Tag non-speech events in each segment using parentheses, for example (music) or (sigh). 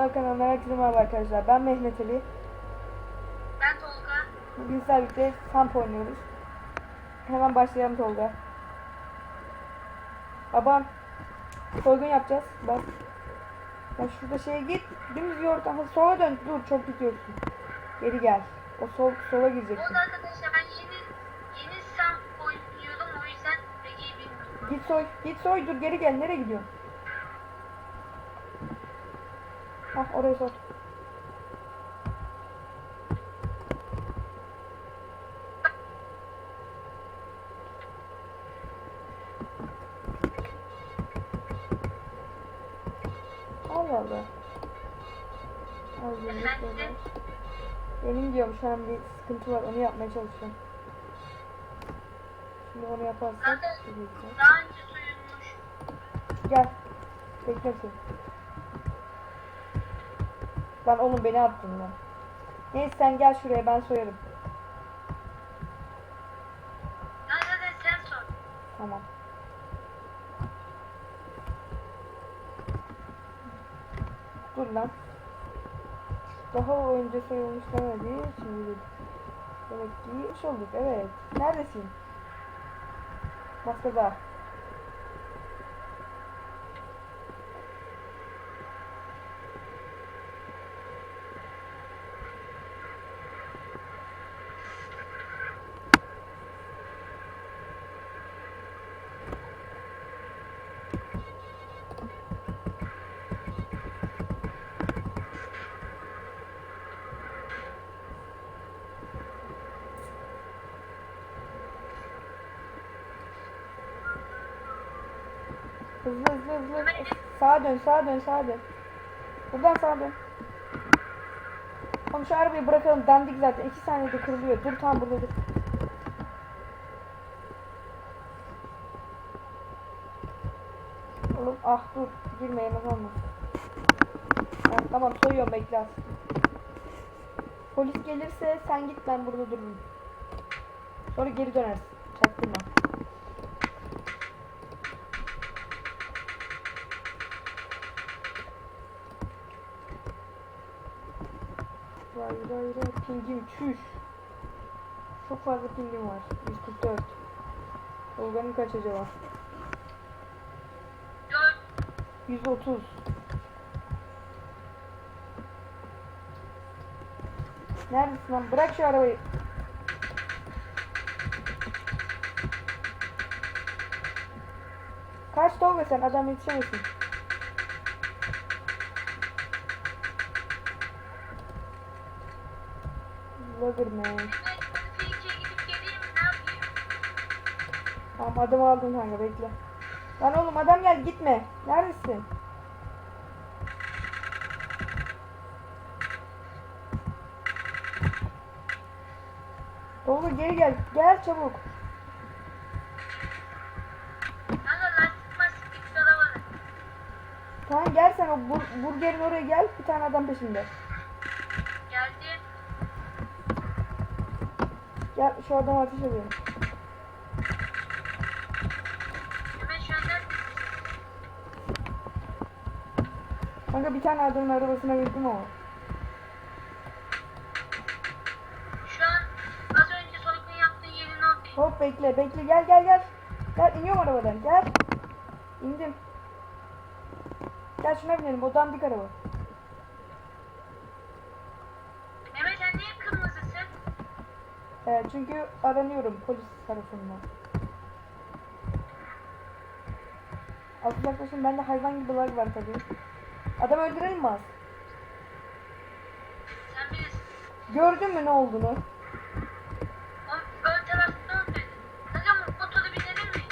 Vloglar kanalına herkese merhaba arkadaşlar. Ben Mehmet Ali. Ben Tolga. Bugün sizlerle birlikte Samp oynuyoruz. Hemen başlayalım Tolga. Baban. Soygun yapacağız. Bak. Ya şurada şeye git. Dümdüz yordan. Ha, sola dön. Dur çok gidiyorsun. Geri gel. O sol sola gireceksin. arada arkadaşlar ben yeni yeni sam oynuyorum o yüzden Regi'yi bilmiyorum. Git soy. Git soy. Dur geri gel. Nereye gidiyorsun? Hah oraya sor. Allah Allah. Benim diyorum şu an bir sıkıntı var. Onu yapmaya çalışıyorum. Şimdi onu yaparsak Zaten daha önce soyulmuş. Gel. Bekle seni. Lan oğlum beni attın lan. Neyse sen gel şuraya ben soyarım. Ya zaten sen sor. Tamam. Dur lan. Daha önce soyulmuş demedi. Şimdi demek ki iş olduk. Evet. Neredesin? Maskada. Hızlı hızlı hızlı. Sağa dön sağa dön sağa dön. Buradan sağa dön. Oğlum şu arabayı bırakalım dandik zaten. iki saniyede kırılıyor. Dur tam burada dur. Oğlum ah dur. Girme yemez olmaz. Ha, tamam soyuyorum bekle az. Polis gelirse sen git ben burada dururum. Sonra geri dönersin. Çaktırma. Vay vay vay pingim çüş. Çok fazla pingim var. 144. Tolga'nın kaç acaba? Dört. 130. Neredesin lan? Bırak şu arabayı. Kaç Tolga sen? Adam yetişemesin. Yapayım? Tamam adam aldın kanka bekle. Lan oğlum adam gel gitme. Neredesin? Tolga geri gel. Gel çabuk. Tamam gel sen o bur- burgerin oraya gel. Bir tane adam peşinde. Geldi. Gel şu adamı ateş neredesin? Kanka bir tane adamın arabasına girdim ama. Şu an az önce soygun yaptığın yerin oradayım. Hop bekle bekle gel gel gel. Gel iniyorum arabadan gel. İndim. Gel şuna binelim o dandik araba. Mehmet sen niye kırmızısın? Ee, çünkü aranıyorum polis tarafından. Az uzaklaşın bende hayvan gibi lag var tabii. Adam öldürelim mi az? Sen bilirsin. Gördün mü ne olduğunu? Ön tarafta öldü. Kanka motoru binelim mi?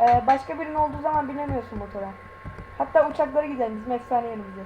Ee, başka birinin olduğu zaman binemiyorsun motora. Hatta uçaklara gidelim bizim efsane yerimize.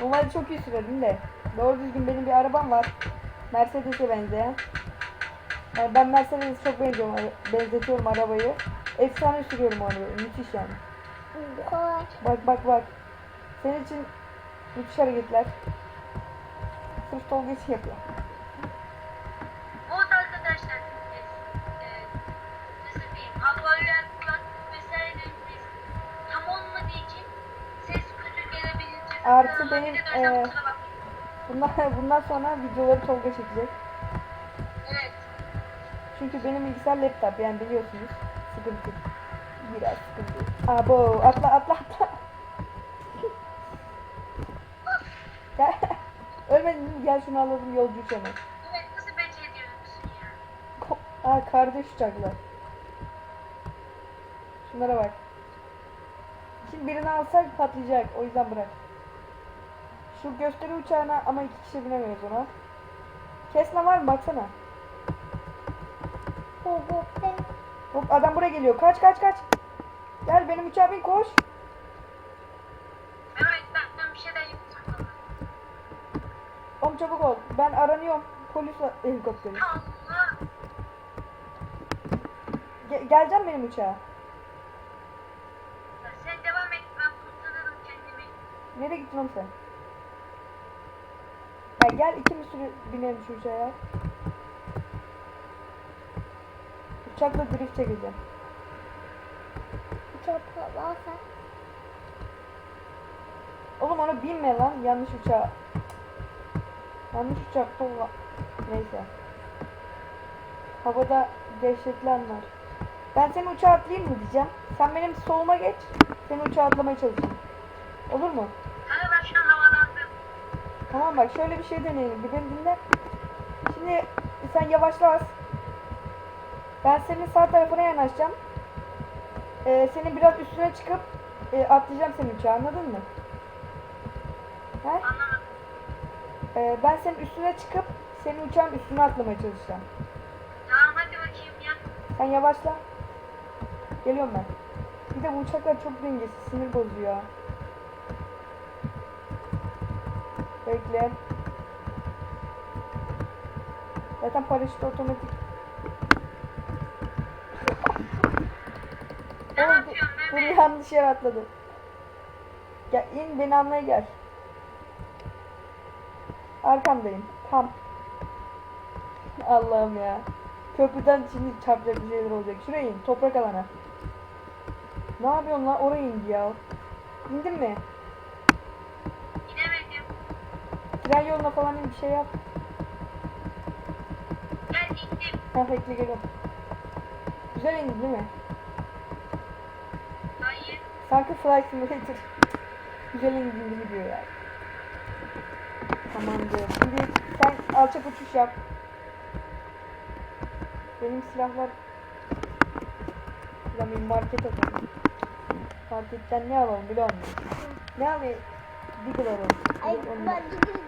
Normalde çok iyi sürerim de. Doğru düzgün benim bir arabam var. Mercedes'e benzeyen. Yani ben Mercedes'e çok benziyorum, benzetiyorum arabayı. Efsane sürüyorum o arabayı. Müthiş yani. Bak bak bak. Senin için müthiş hareketler. Sırf Tolga için yapıyor. Evet arkadaşlar biz e, nasıl diyeyim havalar kulaklık vesairelerimiz tam olmadığı için ses kötü gelebilecek. Artı benim, e. Bundan, (laughs) bundan sonra videoları Tolga çekecek. Evet. Çünkü benim bilgisayar laptop yani biliyorsunuz. Sıkıntı. Biraz sıkıntı. Abo atla atla atla. Gel. (laughs) Ölmedin mi? Gel şunu alalım yolcu uçağına. Evet nasıl beceriyorsun ya? Aa kardeş uçaklar. Şunlara bak. Şimdi birini alsak patlayacak. O yüzden bırak. Şu gösteri uçağına ama iki kişi binemeyiz ona. Kesna var mı? Baksana. Hop adam buraya geliyor. Kaç kaç kaç. Gel benim uçağa bin koş. Ben bir şeyler yapacağım. Oğlum çabuk ol. Ben aranıyorum. Polis helikopteri. Allah. Ge- geleceğim benim uçağa. Sen devam et ben kurtarırım kendimi. Nereye gittin oğlum sen? Gel iki bir sürü binelim şu uçağa. Uçakla drift çekeceğim. Çok varsa. Oğlum ona binme lan yanlış uçağa. Yanlış uçak Tolga. Neyse. Havada dehşetli anlar. Ben seni uçağa atlayayım mı diyeceğim. Sen benim soluma geç. Seni uçağa atlamaya çalışayım. Olur mu? Sana ben şu an havalandım. Tamam bak şöyle bir şey deneyelim. Bir beni dinle. Şimdi sen yavaşla. Ben senin sağ tarafına yanaşacağım. Ee, senin biraz üstüne çıkıp e, atlayacağım senin uçağa anladın mı? He? Ee, ben senin üstüne çıkıp senin uçağın üstüne atlamaya çalışacağım. Tamam hadi bakayım ya. Sen yavaşla. Geliyorum ben. Bir de bu uçaklar çok dengesiz. Sinir bozuyor. ha. Bekle. Zaten paraşüt otomatik. Ne Oğlum, yapıyorsun dur Mehmet? yanlış yere atladım. Gel in beni almaya gel. Arkandayım. Tam. Allah'ım ya. Köprüden şimdi çarpacak bir şeyler olacak. Şuraya in. Toprak alana. Ne yapıyorsun lan? Oraya indi ya. İndin mi? Tren yoluna falan bir şey yap. Gel indim. Ha bekle geliyorum. Güzel indi değil mi? Hayır. Sanki Flight Simulator. (laughs) Güzel indi gibi diyor yani. Tamamdır. Şimdi sen alçak uçuş yap. Benim silahlar... Şuradan bir market atalım. Marketten ne alalım biliyor musun? Ne alayım? Deagle alalım. Ay ben gidiyor.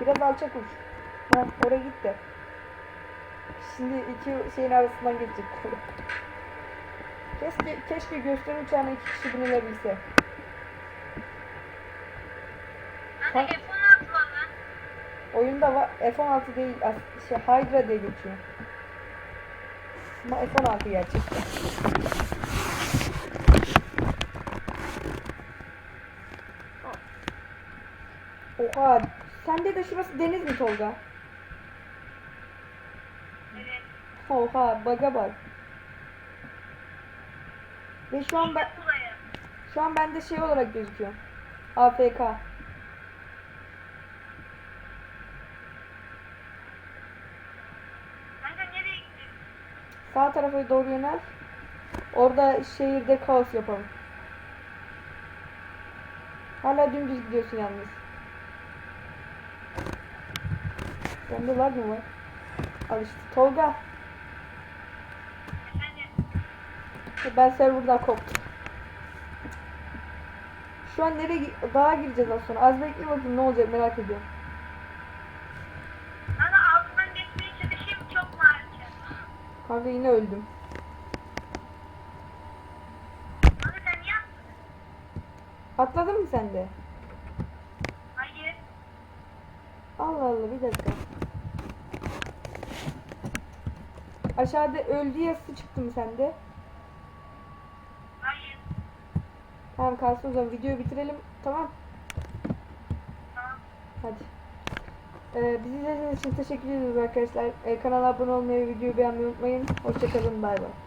Biraz alçak uç. Ha oraya gitti. Şimdi iki şeyin arasından geçecek. (laughs) keşke, keşke gösteri uçağına iki kişi binilebilse. Ha? F-16 var lan. Oyunda var F-16 değil, şey Hydra diye geçiyor. Ama F-16 gerçekten. Oha, sende de şurası deniz mi Tolga? Evet. Oha, baga bak. Ve şu an ben şu an bende şey olarak gözüküyor. AFK. Sağ tarafa doğru yönel. Orada şehirde kaos yapalım. Hala dümdüz gidiyorsun yalnız. Sende lag mı var? Al işte. Tolga. Ben serverdan koptum. Şu an nereye dağa gireceğiz az sonra. Az bekle bakayım ne olacak merak ediyorum. Kanka altından geçmeye çalışayım çok maalesef. Kanka yine öldüm. Kanka sen niye Atladın mı sen de? Allah Allah bir dakika. Aşağıda öldü yazısı çıktı mı sende? Hayır. Tamam kalsın o zaman videoyu bitirelim. Tamam. Tamam. Hadi. Ee, bizi izlediğiniz için teşekkür ediyoruz arkadaşlar. Ee, kanala abone olmayı videoyu beğenmeyi unutmayın. Hoşçakalın. Bay bay.